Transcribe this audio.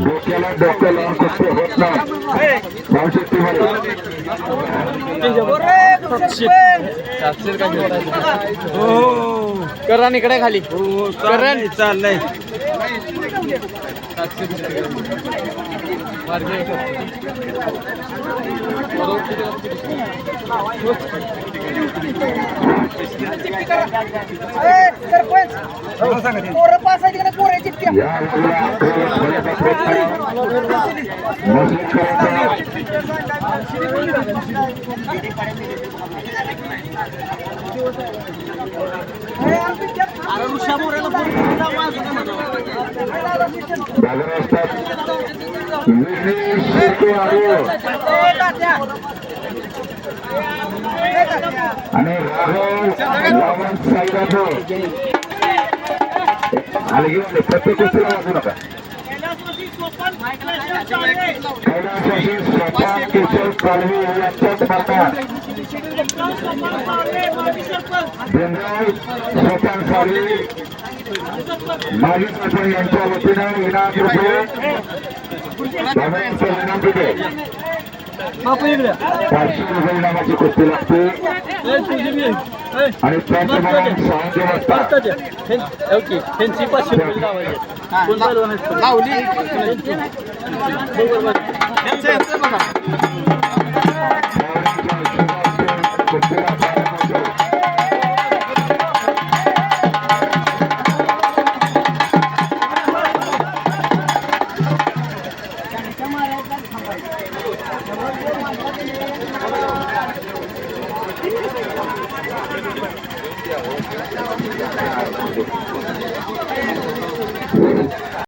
डोक्याला डोक्याला कुस्ती होत नाही करण इकडे खाली करण. चाललंय. या वेळेला आक्रमक होण्याचा प्रयत्न मजबूत करायचा बाजार असतात અને રાહુલ સાઈડ હતો అలాగే ప్రత్యేక మాజీ సర్పంచ్ ఎంతో వచ్చిన ఈనాటి इनाम रुपये इनामाची कुस्ती लागते. आणि त्याचप्रमाणे सहाशे वाजता त्यांची पाचशे रुपये लावायचे. लावली. कुस्तीला प्रारंभ होतो.